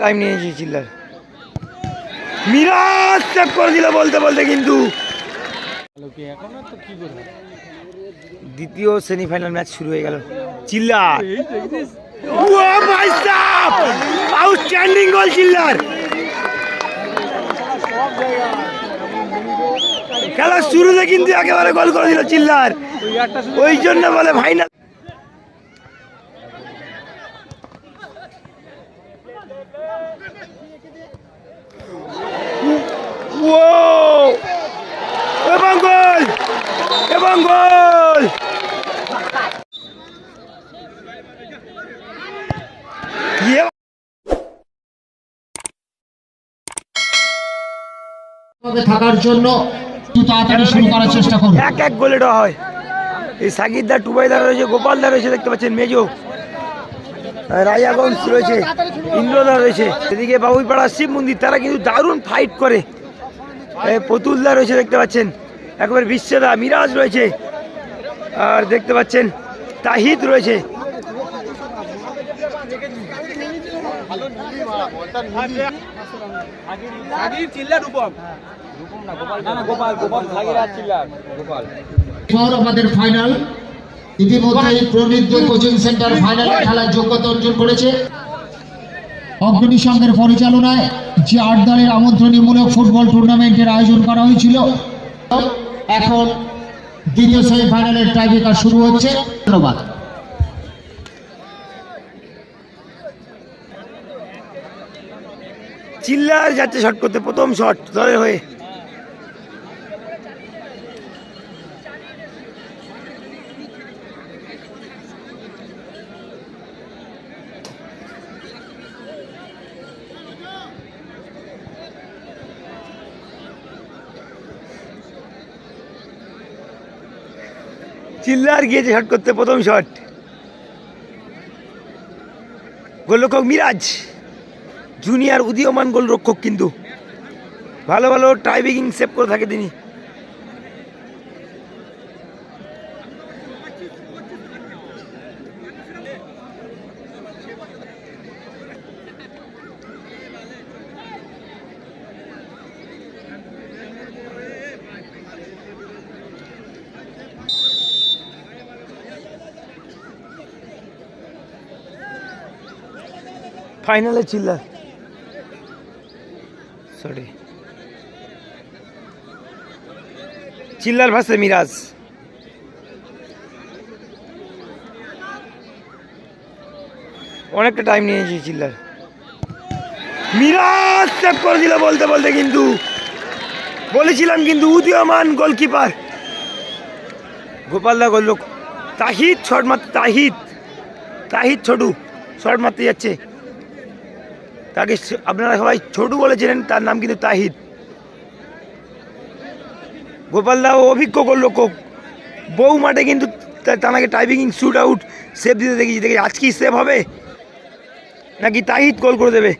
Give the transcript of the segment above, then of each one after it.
Time নিয়েছি চিল্লার। Miraj save করে দিল বলতে বলতে কিন্তু। দ্বিতীয় সেমিফাইনাল ম্যাচ শুরু হয়ে গেল। চিল্লার আউটস্ট্যান্ডিং গোল চিল্লার। খেলার শুরুতে কিন্তু একেবারে গোল করে দিল চিল্লার। ওই জন্য বলে ফাইনাল ও এবং গোল থাকার জন্য তাড়াতাড়ি শুরু করার চেষ্টা করুন। এক এক গোলে ড্র হয়। এই সাকিরদা টুবাইদা রয়েছে গোপালদা রয়েছে দেখতে পাচ্ছেন মেজো। রাজাগঞ্জ রয়েছে ইন্দ্রদা রয়েছে। এদিকে বাবুইপাড়া শিব মন্দির তারা কিন্তু দারুণ ফাইট করে। এই পতুলদা রয়েছে দেখতে পাচ্ছেন। একবার বিশ্বদা মিরাজ রয়েছে। আর দেখতে পাচ্ছেন, তাহিদ রয়েছে। আমাদের ফাইনাল ইতিমধ্যেই প্রণীত কোচিং সেন্টার খেলার যোগ্যতা অর্জন করেছে। পরিচালনায় যে আট দলের আমন্ত্রণীমূলক ফুটবল টুর্নামেন্টের আয়োজন করা হয়েছিল। এখন দ্বিতীয় সেমিফাইনালের টাইব্রেকার শুরু হচ্ছে। ধন্যবাদ। চিল্লার যাচ্ছে শট করতে, প্রথম শট দলের হয়ে। চিল্লার গিয়েছে শট করতে, প্রথম শট। গোলরক্ষক মিরাজ জুনিয়র উদীয়মান গোলরক্ষক কিন্তু। ভালো ভালো টাইব্রেকিং সেভ করে থাকে তিনি। ফাইনালে চিল্লার সরি চিল্লার ভাসে মিরাজ। অনেকটা টাইম নিয়েছি চিল্লার। মিরাজ সেভ করে দিল বলতে বলতে কিন্তু। বলেছিলাম কিন্তু উদীয়মান গোলকিপার গোপালদা গোল তাহিদ, শট মারতে তাহিদ। তাহিদ, ছোটু, শট মারতে যাচ্ছে। তাকে আপনারা সবাই ছোটু বলেছিলেন, তার নাম কিন্তু তাহিদ। গোপালদা অভিজ্ঞ গোলরক্ষক বউ মাঠে কিন্তু তানাকে টাইপিং শুট আউট সেভ দিতে দেখেছি। দেখি আজকেই সেভ হবে? নাকি তাহিদ কল করে দেবে?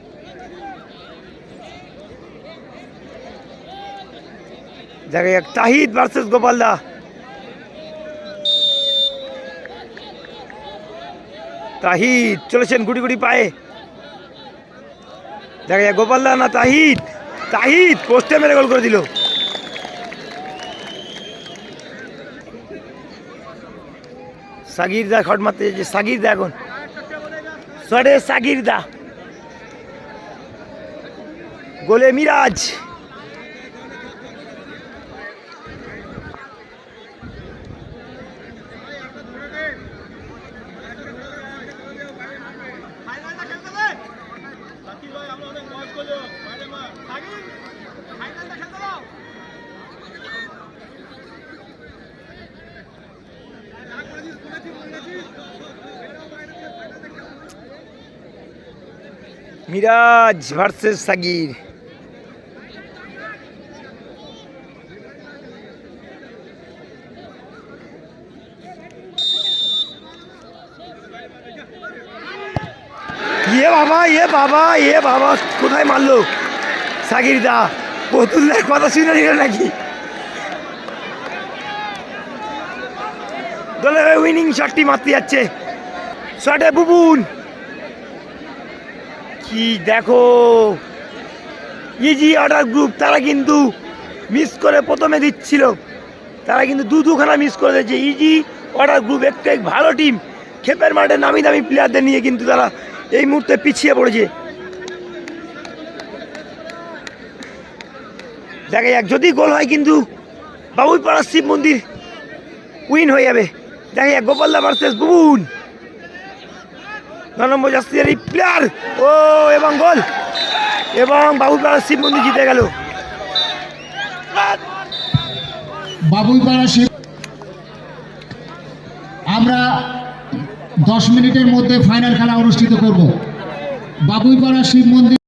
দেখা যাক, তাহিদ ভার্সেস গোপালদা তাহিদ, চলেছেন গুটি গুটি পায়ে। দেখা যায়, গোপালদা না তাহিদ? তাহিদ পোস্টে মেরে গোল করে দিল। সাগির দা খট মারতে যাচ্ছে সাগির দা এখন। সরে সাগির দা গোলে মিরাজ। মিরাজ ভার্সেস সাগির। ইয়ে বাবা ইয়ে বাবা ইয়ে বাবা, কোথায় মারলো? সাগির দা পুতুলদার কথা শুনে নিল নাকি? দলে উইনিং শটটি মারতে যাচ্ছে। শটে বুবুন। কি দেখো? ইজি অর্ডার গ্রুপ তারা কিন্তু মিস করে প্রথমে দিচ্ছিল। তারা কিন্তু দু দুখানা মিস করে দিয়েছে। ইজি অর্ডার গ্রুপ একটু এক ভালো টিম খেপের মাঠে নামি দামি প্লেয়ারদের নিয়ে কিন্তু তারা এই মুহূর্তে পিছিয়ে পড়েছে। দেখা যাক, যদি গোল হয় কিন্তু বাবুইপাড়া শিব মন্দির উইন হয়ে যাবে। দেখা যাক, গোপালদা ভার্সেস বুবুন। ন নম্বর প্লেয়ার ও, এবং গোল। এবং বাবুপাড়া শিব মন্দির জিতে গেল। বাবুপাড়া শিব আমরা দশ মিনিটের মধ্যে ফাইনাল খেলা অনুষ্ঠিত করব। বাবুইপাড়া শিব মন্দির